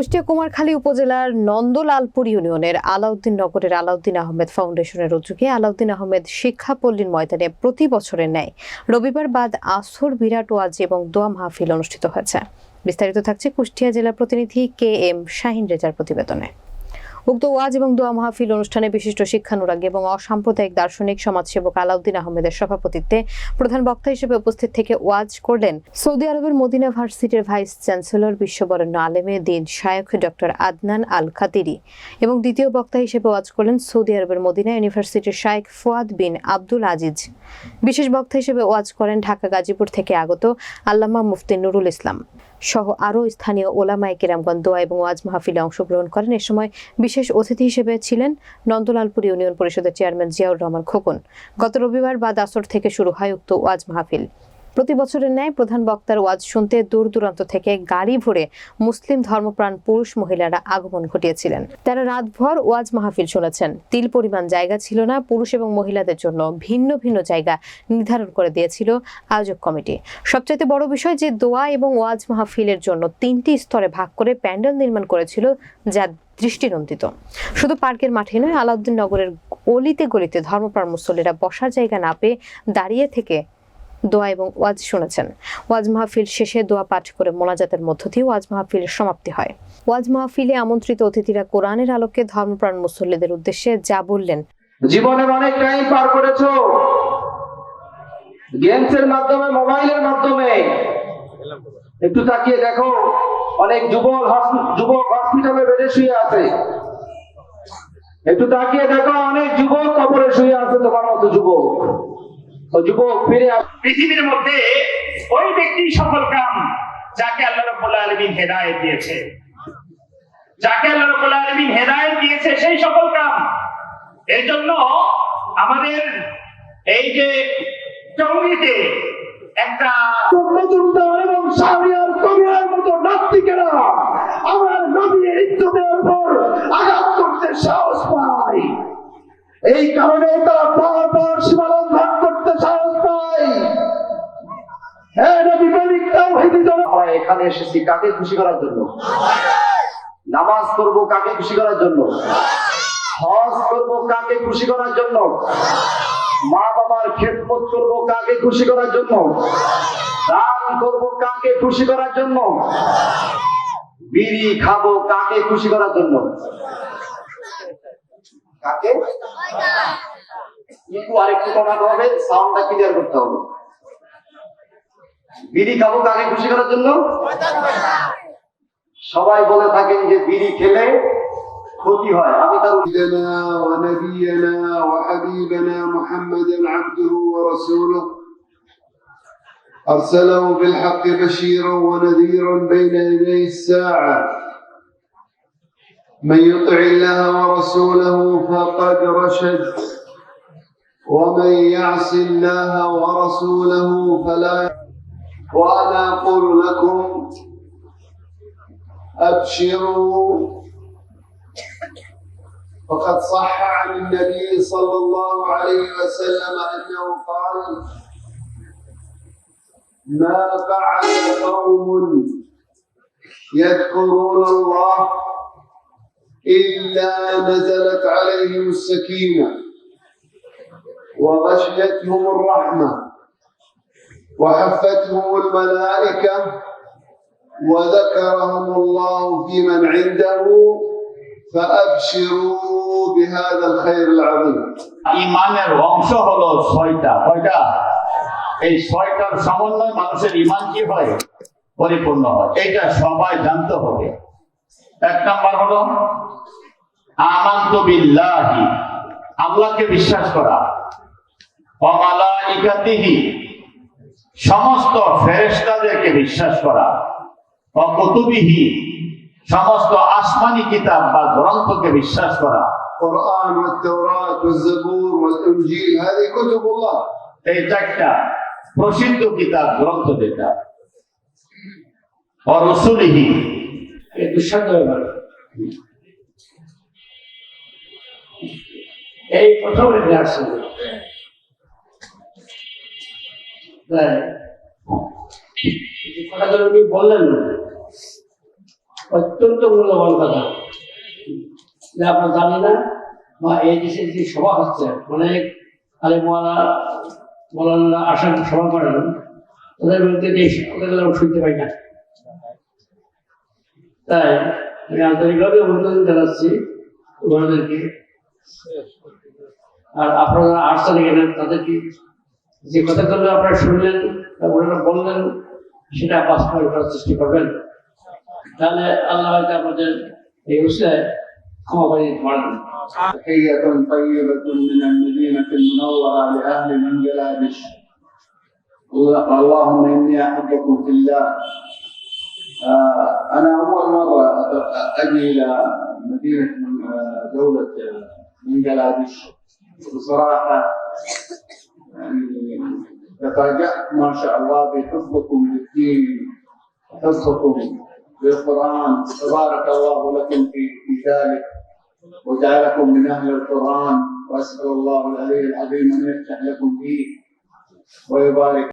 কুষ্টিয়া কুমারখালী উপজেলার নন্দলালপুর ইউনিয়নের আলাউদ্দিন নগরের আলাউদ্দিন আহমেদ ফাউন্ডেশনের উদ্যোগে আলাউদ্দিন আহমেদ শিক্ষাপল্লীর ময়দানে প্রতি বছরে ন্যায় রবিবার বাদ আসর, বিরাট ওয়াজ এবং দোয়া মাহফিল অনুষ্ঠিত হয়েছে। বিস্তারিত থাকছে কুষ্টিয়া জেলা প্রতিনিধি কে এম শাহিন রেজার প্রতিবেদনে। উক্ত ওয়াজ এবং দোয়া মাহফিল অনুষ্ঠানে বিশিষ্ট শিক্ষানুরাগী এবং অসাম্প্রদায়িক দার্শনিক সমাজসেবক আলাউদ্দিন আহমেদের সভাপতিত্বে প্রধান বক্তা হিসেবে উপস্থিত থেকে ওয়াজ করলেন সৌদি আরবের মদিনা ভার্সিটির ভাইস চ্যান্সেলর বিশ্ববরেণ্য আলেমে দিন শায়ক ডক্টর আদনান আল খাতিরি এবং দ্বিতীয় বক্তা হিসেবে ওয়াজ করলেন সৌদি আরবের মদিনা ইউনিভার্সিটির শায়ক ফুয়াদ বিন আব্দুল আজিজ। বিশেষ বক্তা হিসেবে ওয়াজ করেন ঢাকা গাজীপুর থেকে আগত আল্লামা মুফতি নুরুল ইসলাম। সহ আরও স্থানীয় ওলামায় কেরামগণ দোয়া এবং ওয়াজ মাহফিলে অংশগ্রহণ করেন। এ সময় বিশেষ অতিথি হিসেবে ছিলেন নন্দলালপুর ইউনিয়ন পরিষদের চেয়ারম্যান জিয়াউর রহমান খোকন। গত রবিবার বাদ আসর থেকে শুরু হয় উক্ত ওয়াজ মাহফিল। প্রতি বছরের ন্যায় প্রধান বক্তার ওয়াজ শুনতে দূর দূরান্ত থেকে গাড়ি ভরে মুসলিম ধর্মপ্রাণ পুরুষ মহিলারা আগমন ঘটিয়েছিলেন। তারা রাতভর ওয়াজ মাহফিল শুনেছেন। তিল পরিমাণ জায়গা ছিল না, পুরুষ এবং মহিলাদের জন্য ভিন্ন ভিন্ন জায়গা নির্ধারণ করে দিয়েছিল আয়োজক কমিটি। সবচাইতে বড় বিষয় যে দোয়া এবং ওয়াজ মাহফিলের জন্য তিনটি স্তরে ভাগ করে প্যান্ডেল নির্মাণ করেছিল যা দৃষ্টিনন্দিত। শুধু পার্কের মাঠে নয়, আলাউদ্দিন নগরের গলিতে গলিতে ধর্মপ্রাণ মুসল্লিরা বসার জায়গা না পেয়ে দাঁড়িয়ে থেকে দোয়া এবং ওয়াজ শুনেছেন। ওয়াজ মাহফিল শেষে দোয়া পাঠ করে মোনাজাতের মধ্য দিয়ে ওয়াজ মাহফিলের সমাপ্তি হয়। ওয়াজ মাহফিলে আমন্ত্রিত অতিথিরা কোরআনের আলোকে ধর্মপ্রাণ মুসল্লিদের উদ্দেশ্যে যা বললেন। জীবনের অনেক টাইম পার করেছ। গেমসের মাধ্যমে মোবাইলের মাধ্যমে। একটু তাকিয়ে দেখো, অনেক যুবক যুবক হসপিটালে বেডে শুয়ে আছে। একটু তাকিয়ে দেখো, অনেক যুবক কবরে শুয়ে আছে তোমার মতো যুবক। যুবক ফিরে পৃথিবীর মধ্যে ওই ব্যক্তি সফল কাম যাকে আল্লাহ রব্বুল আলমিন হেদায়ত দিয়েছে। যাকে আল্লাহ রব্বুল আলমিন হেদায়ত দিয়েছে সেই সফল কাম। এই জন্য আমাদের এই যে টঙ্গিতে একটা এবং কবিরের মতো আমার নবীর ইজ্জতের উপর আঘাত করতে সাহস পায়। এই কারণে তারা এখানে এসেছি কাকে খুশি করার জন্য? নামাজ করব কাকে খুশি করার জন্য? হজ করব কাকে খুশি করার জন্য? মা বাবার খেদমত করব কাকে খুশি করার জন্য? দান করব কাকে খুশি করার জন্য? বিড়ি খাব কাকে খুশি করার জন্য? কাকে? একটু আরেকটু কমাতে হবে সাউন্ডটা ক্লিয়ার করতে হবে। বিড়ি খাবো কাকে খুশি করার জন্য সবাই বলে থাকেন যে বিড়ি খেলে ক্ষতি হয় আমি তার سيدنا ونبينا وحبيبنا محمدا عبده ورسوله أرسله بالحق بشيرا ونذيرا بين يدي الساعة من يطع الله ورسوله فقد رشد ومن يعص الله ورسوله فلا وأنا أقول لكم أبشروا. فقد صح عن النبي صلى الله عليه وسلم أنه قال ما فعل قوم يذكرون الله إلا نزلت عليهم السكينة وغشيتهم الرحمة. وحفتهم الملائكه وذكرهم الله في من عنده فأبشروا بهذا الخير العظيم ইমানের অংশ হলো ছয়টা কয়টা এই ছয়টার সমন্বয় মানুষের ইমান কি হয় পরিপূর্ণ হয় এটা সবাই জানতে হবে এক নাম্বার হলো আমান্ত বিল্লাহি আল্লাহকে বিশ্বাস করা অমালাইকাতিহি সমস্ত ফেরেশতাদেরকে বিশ্বাস করা অকুতুবিহি সমস্ত আসমানি কিতাব বা গ্রন্থকে বিশ্বাস করা القرآن والتوراة والزبور والإنجيل هذه كتب الله এই চারটা প্রসিদ্ধ কিতাব গ্রন্থ যেটা অরসুলিহি এই দুঃসাধ্য ব্যাপার এই প্রথম এটা তাই কথাটা বললেন অত্যন্ত মূল্যবান কথা। যে আমরা জানি না, বা এই দেশে যে সভা হচ্ছে, অনেক আলে মোয়ালা মোলানারা আসার সভা করেন ওদের বিরুদ্ধে যে আমরা শুনতে পাই না। তাই আমি আন্তরিকভাবে অভিনন্দন জানাচ্ছি ওনাদেরকে। আর আপনারা আসছেন এখানে, তাদেরকে যে কথাগুলো আপনারা শুনলেন বা ওনারা বললেন সেটা বাস্তবায়ন করার চেষ্টা করবেন তাহলে আল্লাহ হয়তো আপনাদের এই উৎসাহে ক্ষমা করে দিতে পারবেন تحية طيبة من المدينة المنورة لأهل بنجلاديش اللهم إني أحبكم في الله آه، أنا أول مرة أجي إلى مدينة من آه، دولة آه، بنجلاديش بصراحة يعني تفاجأت ما شاء الله بحبكم للدين حبكم للقرآن. تبارك الله لكم في في ذلك وجعلكم من أهل القرآن وأسأل الله العلي العظيم أن يفتح لكم فيه ويبارك.